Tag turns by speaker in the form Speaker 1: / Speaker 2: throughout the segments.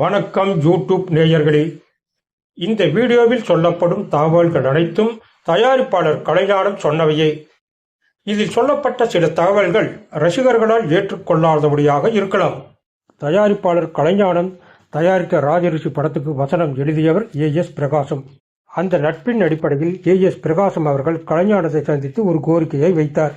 Speaker 1: வணக்கம் யூடியூப் நேயர்களே. இந்த வீடியோவில் சொல்லப்படும் தகவல்கள் அனைத்தும் தயாரிப்பாளர் கலைஞானம் சொன்னவையே. இதில் சொல்லப்பட்ட சில தகவல்கள் ரசிகர்களால் ஏற்றுக்கொள்ளாதபடியாக இருக்கலாம். தயாரிப்பாளர் கலைஞானம் தயாரித்த ராஜரிஷி படத்துக்கு வசனம் எழுதியவர் ஏ. எஸ். பிரகாசம். அந்த நட்பின் அடிப்படையில் ஏ. எஸ். பிரகாசம் அவர்கள் கலைஞானத்தை சந்தித்து ஒரு கோரிக்கையை வைத்தார்.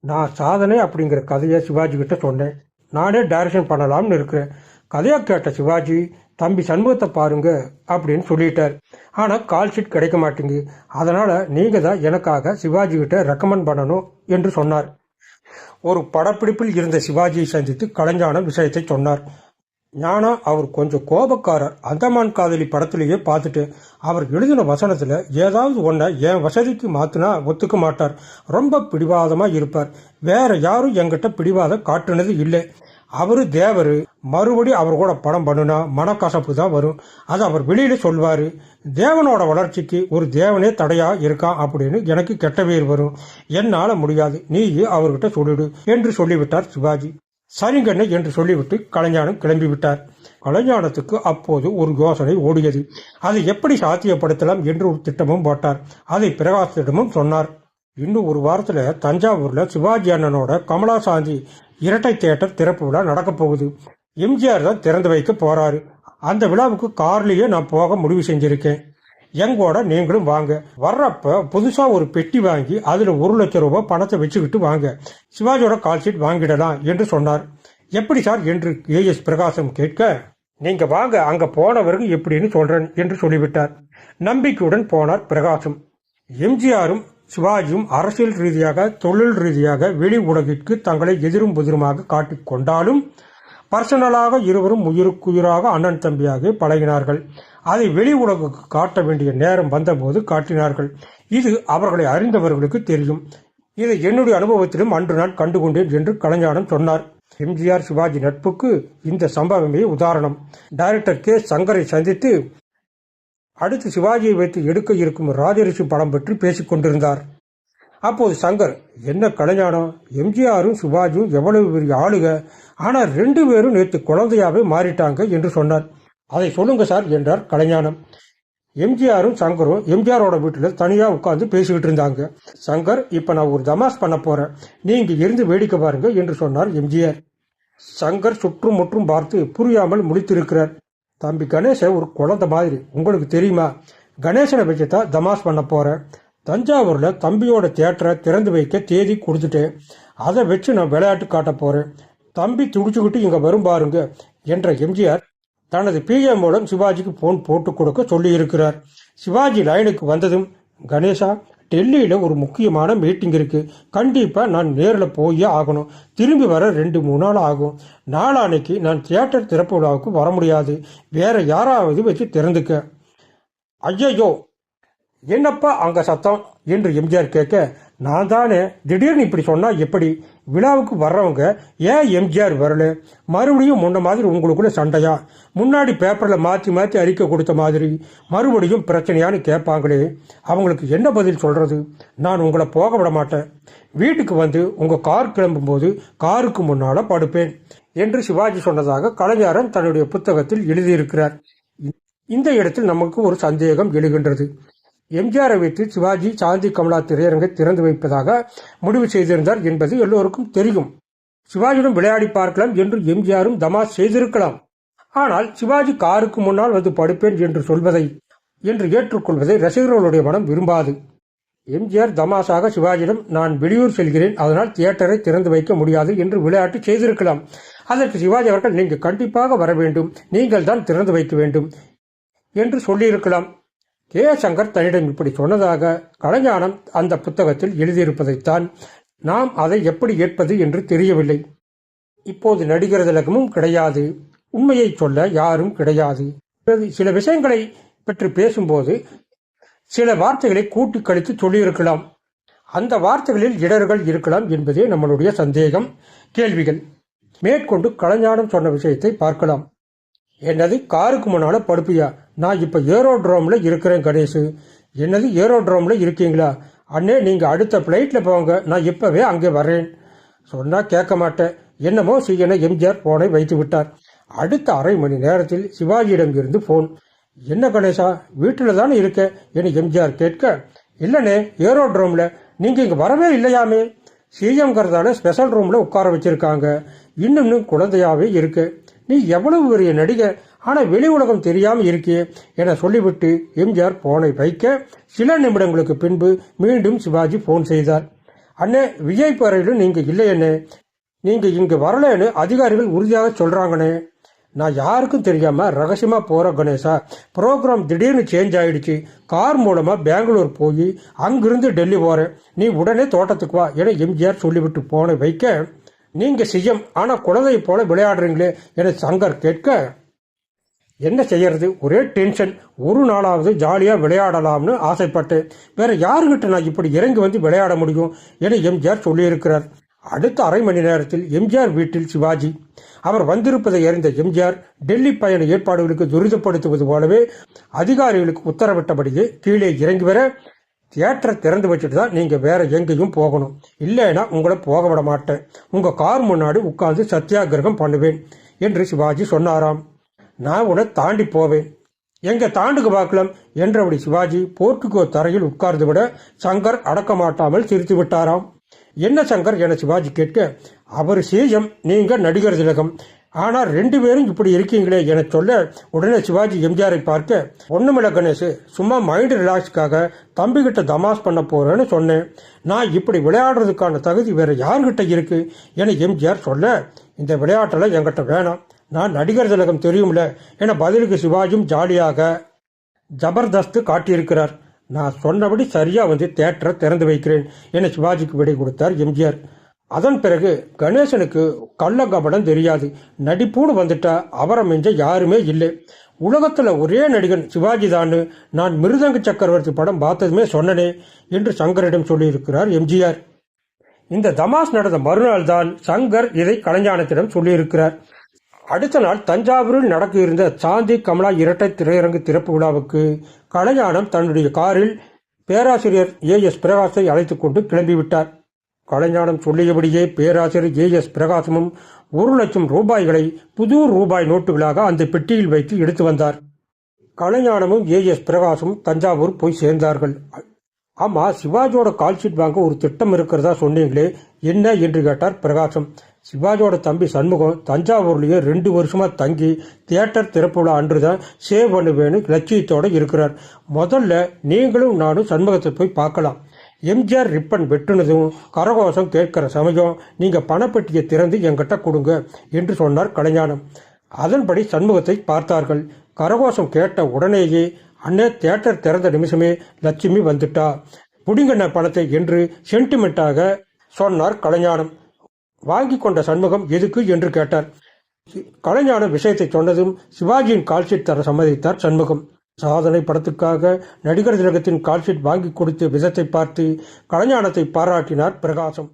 Speaker 1: நான் சாதனை அப்படிங்கிற கதையை சிவாஜி கிட்ட சொன்னேன். நானே டைரக்ஷன் பண்ணலாம்னு இருக்கிறேன். கதையை கேட்ட சிவாஜி தம்பி சண்முகத்தை பாருங்க அப்படின்னு சொல்லிட்டார். ஆனால் கால் ஷீட் கிடைக்க மாட்டேங்குது. அதனால் நீங்கள் தான் எனக்காக சிவாஜி கிட்ட ரெக்கமெண்ட் பண்ணணும் என்று சொன்னார். ஒரு படப்பிடிப்பில் இருந்த சிவாஜியை சந்தித்து கலைஞானம் விஷயத்தை சொன்னார். ஞானா அவர் கொஞ்சம் கோபக்காரர். அந்தமான் காதலி படத்திலேயே பார்த்துட்டு அவர் எழுதின வசனத்தில் ஏதாவது ஒன்றை என் வசதிக்கு மாற்றினா ஒத்துக்க மாட்டார். ரொம்ப பிடிவாதமாக இருப்பார். வேற யாரும் என்கிட்ட பிடிவாதம் காட்டுனது இல்லை. அவரு தேவர் மறுபடி அவர் கூட படம் பண்ணுனா மனக்கசப்பு தான் வரும். அது அவர் வெளியில சொல்வாரு. தேவனோட வளர்ச்சிக்கு ஒரு தேவனே தடையா இருக்கான் அப்படின்னு எனக்கு கெட்ட பேர் வரும். என்னால முடியாது. நீ அவர்கிட்ட சொல்லிடு என்று சொல்லிவிட்டார் சிவாஜி. சரிங்கண்ணே என்று சொல்லிவிட்டு கலைஞானம் கிளம்பிவிட்டார். கலைஞானத்துக்கு அப்போது ஒரு யோசனை ஓடியது. அதை எப்படி சாத்தியப்படுத்தலாம் என்று ஒரு திட்டமும் போட்டார். அதை பிரகாசத்திடமும் சொன்னார். இன்னும் ஒரு வாரத்துல தஞ்சாவூர்ல சிவாஜி அண்ணனோட கமலாசாந்தி இரட்டை தியேட்டர் திறப்பு விழா நடக்க போகுது. எம்ஜிஆர் தான் திறந்து வைக்க போறாரு. அந்த விழாவுக்கு கார்லயே நான் போக முடிவு செஞ்சிருக்கேன். எங்கோட நீங்களும் வாங்க. வர்றப்ப புதுசா ஒரு பெட்டி வாங்கி அதுல ஒரு லட்சம் ரூபாய் பணத்தை வச்சுக்கிட்டு வாங்க. சிவாஜியோட கால் ஷீட் வாங்கிடலாம் என்று சொன்னார். எப்படி சார் என்று ஏ எஸ் பிரகாசம் கேட்க நீங்க வாங்க அங்க போனவருக்கு எப்படின்னு சொல்றேன் என்று சொல்லிவிட்டார். நம்பிக்கையுடன் போனார் பிரகாசம். எம்ஜிஆரும் சிவாஜியும் அரசியல் ரீதியாக தொழில் ரீதியாக வெளி உலகிற்கு தங்களை எதிரும் புதிருமாக காட்டிக்கொண்டாலும் பர்சனலாக இருவரும் உயிருக்குயிராக அண்ணன் தம்பியாக பழகினார்கள். அதை வெளி உலகுக்கு காட்ட வேண்டிய நேரம் வந்தபோது காட்டினார்கள். இது அவர்களை அறிந்தவர்களுக்கு தெரியும். இதை என்னுடைய அனுபவத்திலும் அன்று நான் கண்டுகொண்டேன் என்று கலைஞானம் சொன்னார். எம்ஜிஆர் சிவாஜி நட்புக்கு இந்த சம்பவமே உதாரணம். Director K. சங்கரை சந்தித்து அடுத்து சிவாஜியை வைத்து எடுக்க இருக்கும் ராஜரிஷி படம் பற்றி பேசிக் கொண்டிருந்தார். அப்போது சங்கர் என்ன கலைஞானம் எம்ஜிஆரும் சிவாஜியும் எவ்வளவு பெரிய ஆளுக? ஆனால் ரெண்டு பேரும் நேற்று குழந்தையாவே மாறிட்டாங்க என்று சொன்னார். அதை சொல்லுங்க சார் என்றார் கலைஞானம். எம்ஜிஆரும் சங்கரும் எம்ஜிஆரோட வீட்டில் தனியாக உட்காந்து பேசிக்கிட்டு இருந்தாங்க. சங்கர் இப்போ நான் ஒரு தமாஸ் பண்ண போகிறேன் நீங்கள் இருந்து வேடிக்கை பாருங்க என்று சொன்னார் எம்ஜிஆர். சங்கர் சுற்றும் முற்றும் பார்த்து புரியாமல் முடித்திருக்கிறார் தம்பி கணேசன் ஒரு குழந்தை மாதிரி. உங்களுக்கு தெரியுமா? கணேசனை வச்சு தான் தமாஸ் பண்ண போகிறேன் தஞ்சாவூரில் தம்பியோட தேட்டரை திறந்து வைக்க தேதி கொடுத்துட்டேன் அதை வச்சு நான் விளையாட்டு காட்ட போகிறேன் தம்பி துடிச்சுக்கிட்டு இங்கே வரும் பாருங்க என்ற எம்ஜிஆர் தனது பிஎம் மூலம் சிவாஜிக்கு ஃபோன் போட்டு கொடுக்க சொல்லியிருக்கிறார். சிவாஜி லைனுக்கு வந்ததும் கணேசா டெல்லியில் ஒரு முக்கியமான மீட்டிங் இருக்குது கண்டிப்பாக நான் நேரில் போயே ஆகணும். திரும்பி வர ரெண்டு மூணு நாள் ஆகும். நாளானைக்கு நான் தியேட்டர் திறப்பு விழாவுக்கு வர முடியாது. வேற யாராவது வச்சு திறந்துக்க. ஐயையோ என்னப்பா அங்கே சத்தம்? என்று எம்ஜிஆர் கேட்க நான் தானே திடீர்னு இப்படி சொன்னால் எப்படி? விழாவுக்கு வர்றவங்க ஏன் எம்ஜிஆர் வரல? மறுபடியும் முன்ன மாதிரி உங்களுக்குள்ள சண்டையா? முன்னாடி பேப்பரில் மாற்றி மாற்றி அறிக்கை கொடுத்த மாதிரி. மறுபடியும் பிரச்சனையான்னு கேட்பாங்களே. அவங்களுக்கு என்ன பதில் சொல்கிறது நான் உங்களை போக விட மாட்டேன். வீட்டுக்கு வந்து உங்கள் கார் கிளம்பும்போது காருக்கு முன்னால் படுப்பேன் என்று சிவாஜி சொன்னதாக கலைஞரன் தன்னுடைய புத்தகத்தில் எழுதியிருக்கிறார். இந்த இடத்தில் நமக்கு ஒரு சந்தேகம் எழுகின்றது. எம்ஜிஆரை வைத்து சிவாஜி சாந்தி கமலா திரையரங்கை திறந்து வைப்பதாக முடிவு செய்திருந்தார் என்பது எல்லோருக்கும் தெரியும். சிவாஜியுடன் விளையாடி பார்க்கலாம் என்று எம்ஜிஆரும் தமாஸ் செய்திருக்கலாம். ஆனால் சிவாஜி காருக்கு முன்னால் வந்து படுப்பேன் என்று சொல்வதை என்று ஏற்றுக்கொள்வதை ரசிகர்களுடைய மனம் விரும்பாது. எம்ஜிஆர் தமாஷாக சிவாஜியிடம் நான் வெளியூர் செல்கிறேன் அதனால் தியேட்டரை திறந்து வைக்க முடியாது என்று விளையாட்டு செய்திருக்கலாம். அதற்கு சிவாஜி அவர்கள் நீங்கள் கண்டிப்பாக வர வேண்டும். நீங்கள் தான் திறந்து வைக்க வேண்டும் என்று சொல்லியிருக்கலாம். கே. சங்கர் தன்னிடம் இப்படி சொன்னதாக கலைஞானம் அந்த புத்தகத்தில் எழுதியிருப்பதைத்தான் நாம் அதை எப்படி ஏற்பது என்று தெரியவில்லை. இப்போது நடிகர் திலகமும் கிடையாது. உண்மையை சொல்ல யாரும் கிடையாது. சில விஷயங்களை பற்றி பேசும்போது சில வார்த்தைகளை கூட்டி கழித்து சொல்லியிருக்கலாம். அந்த வார்த்தைகளில் இடர்கள் இருக்கலாம் என்பதே நம்மளுடைய சந்தேகம். கேள்விகள். மேற்கொண்டு கலைஞானம் சொன்ன விஷயத்தை பார்க்கலாம். என்னது? காருக்கு முன்னால படுப்பியா? நான் இப்போ ஏரோட்ரோமில் இருக்கிறேன் கணேஷு என்னது ஏரோட்ரோமில் இருக்கீங்களா? அண்ணே நீங்கள் அடுத்த ஃப்ளைட்டில் போங்க. நான் இப்போவே அங்கே வரேன் சொன்னால் கேட்க மாட்டேன். என்னமோ சீக்கிரம் எம்ஜிஆர் ஃபோனை வைத்து விட்டார். அடுத்த அரை மணி நேரத்தில் சிவாஜியிடம் இருந்து ஃபோன் என்ன கணேசா? வீட்டில் தானே இருக்க? என எம்ஜிஆர் கேட்க இல்லைண்ணே ஏரோட்ரோமில் நீங்கள் இங்கே வரவே இல்லையாமே? சிஎம்ங்கிறதால ஸ்பெஷல் ரூமில் உட்கார வச்சுருக்காங்க. இன்னும் குழந்தையாகவே இருக்கு. நீ எவ்வளவு பெரிய நடிகை? ஆனால் வெளி உலகம் தெரியாமல் இருக்கே என சொல்லிவிட்டு எம்ஜிஆர் போனை வைக்க சில நிமிடங்களுக்கு பின்பு மீண்டும் சிவாஜி போன் செய்தார். அண்ணே விஜய் பறையிலும் நீங்கள் இல்லையண்ணே. நீங்கள் இங்கே வரலன்னு அதிகாரிகள் உறுதியாக சொல்கிறாங்கண்ணே நான் யாருக்கும் தெரியாமல் ரகசியமாக போகிற கணேசா ப்ரோக்ராம் திடீர்னு சேஞ்ச் ஆகிடுச்சு கார் மூலமாக பெங்களூர் போய் அங்கிருந்து டெல்லி போகிறேன் நீ உடனே தோட்டத்துக்கு வா என எம்ஜிஆர் சொல்லிவிட்டு போன வைக்க நீங்கள் சிஎம் ஆனால் குழந்தை போல விளையாடுறீங்களே என சங்கர் கேட்க என்ன செய்யறது? ஒரே டென்ஷன் ஒரு நாளாவது ஜாலியாக விளையாடலாம்னு ஆசைப்பட்டேன் வேற யாருக்கிட்ட நான் இப்படி இறங்கி வந்து விளையாட முடியும் என எம்ஜிஆர் சொல்லியிருக்கிறார். அடுத்த அரை மணி நேரத்தில் எம்ஜிஆர் வீட்டில் சிவாஜி. அவர் வந்திருப்பதை அறிந்த எம்ஜிஆர் டெல்லி பயண ஏற்பாடுகளுக்கு துரிதப்படுத்துவது போலவே அதிகாரிகளுக்கு உத்தரவிட்டபடியே கீழே இறங்கி வர தியேட்டரை திறந்து வச்சுட்டு தான் நீங்கள் வேற எங்கேயும் போகணும். இல்லைன்னா உங்களை போக விட மாட்டேன். உங்கள் கார் முன்னாடி உட்கார்ந்து சத்தியாகிரகம் பண்ணுவேன் என்று சிவாஜி சொன்னாராம். நான் உன்னை தாண்டி போவேன். எங்க தாண்டுக்கு பார்க்கலாம் என்றபடி சிவாஜி போர்ட்டுக்கோ தரையில் உட்கார்ந்து விட சங்கர் அடக்க மாட்டாமல் சிரித்து விட்டாராம். என்ன சங்கர் என சிவாஜி கேட்க அவர் சிஎம் நீங்க நடிகர் திலகம். ஆனால் ரெண்டு பேரும் இப்படி இருக்கீங்களே என சொல்ல உடனே சிவாஜி எம்ஜிஆரை பார்க்க ஒண்ணுமில்ல கணேஷ் சும்மா மைண்ட் ரிலாக்ஸ்க்காக தம்பிக்கிட்ட தமாஸ் பண்ண போறேன்னு சொன்னேன். நான் இப்படி விளையாடுறதுக்கான தகுதி வேற யார்கிட்ட இருக்கு? என எம்ஜிஆர் சொல்ல இந்த விளையாட்டெல்லாம் என்கிட்ட வேணாம். நான் நடிகர் திலகம் தெரியும்ல என பதிலுக்கு சிவாஜியும் ஜாலியாக ஜபர்தஸ்து காட்டியிருக்கிறார். நான் சொன்னபடி சரியாக வந்து தேட்டரை திறந்து வைக்கிறேன் என சிவாஜிக்கு விடை கொடுத்தார் எம்ஜிஆர். அதன் பிறகு கணேசனுக்கு கள்ள தெரியாது. நடிப்புன்னு வந்துட்டா அவரை மிஞ்ச யாருமே இல்லை. உலகத்தில் ஒரே நடிகன் சிவாஜி தான் நான் மிருதங்க சக்கரவர்த்தி படம் பார்த்ததுமே சொன்னனே என்று சங்கரிடம் சொல்லியிருக்கிறார் எம்ஜிஆர். இந்த தமாஸ் நடந்த மறுநாள் தான் சங்கர் இதை கலைஞானத்திடம் சொல்லியிருக்கிறார். அடுத்த நாள் தஞ்சாவூரில் நடக்க இருந்த சாந்தி கமலா இரட்டை திரையரங்கு திறப்பு விழாவுக்கு கலைஞானம் தன்னுடைய காரில் பேராசிரியர் ஏ எஸ் பிரகாஷை அழைத்து கொண்டு கிளம்பிவிட்டார். கலைஞானம் சொல்லியபடியே பேராசிரியர் ஏ எஸ் பிரகாசமும் ஒரு லட்சம் ரூபாய்களை புது ரூபாய் நோட்டுகளாக அந்த பெட்டியில் வைத்து எடுத்து வந்தார். கலைஞானமும் ஏ எஸ் பிரகாசும் தஞ்சாவூர் போய் சேர்ந்தார்கள். ஆமா சிவாஜியோட கால்ஷீட் வாங்க ஒரு திட்டம் இருக்கிறதா சொன்னீங்களே என்ன என்று கேட்டார் பிரகாசம். சிவாஜியோட தம்பி சண்முகம் தஞ்சாவூர்லேயே ரெண்டு வருஷமாக தங்கி தியேட்டர் திறப்புள்ள அன்று அன்றுதான் சேவ் பண்ணுவேன்னு லட்சியத்தோடு இருக்கிறார். முதல்ல நீங்களும் நானும் சண்முகத்தை போய் பார்க்கலாம். எம்ஜிஆர் ரிப்பன் வெட்டுனதும் கரகோஷம் கேட்கிற சமயம் நீங்கள் பணப்பெட்டியை திறந்து என்கிட்ட கொடுங்க என்று சொன்னார் கலைஞானம். அதன்படி சண்முகத்தை பார்த்தார்கள். கரகோஷம் கேட்ட உடனேயே அண்ணே தியேட்டர் திறந்த நிமிஷமே லட்சுமி வந்துட்டா. புடிங்கண்ண பணத்தை என்று சென்டிமெண்ட்டாக சொன்னார் கலைஞானம். வாங்கி கொண்ட சண்முகம் எதுக்கு என்று கேட்டார். கலைஞானம் விஷயத்தை சொன்னதும் சிவாஜியின் கால்ஷீட் தர சம்மதித்தார் சண்முகம். சாதனை படத்துக்காக நடிகர் திலகத்தின் கால்ஷீட் வாங்கி கொடுத்த விதத்தை பார்த்து கலைஞானத்தை பாராட்டினார் பிரகாசம்.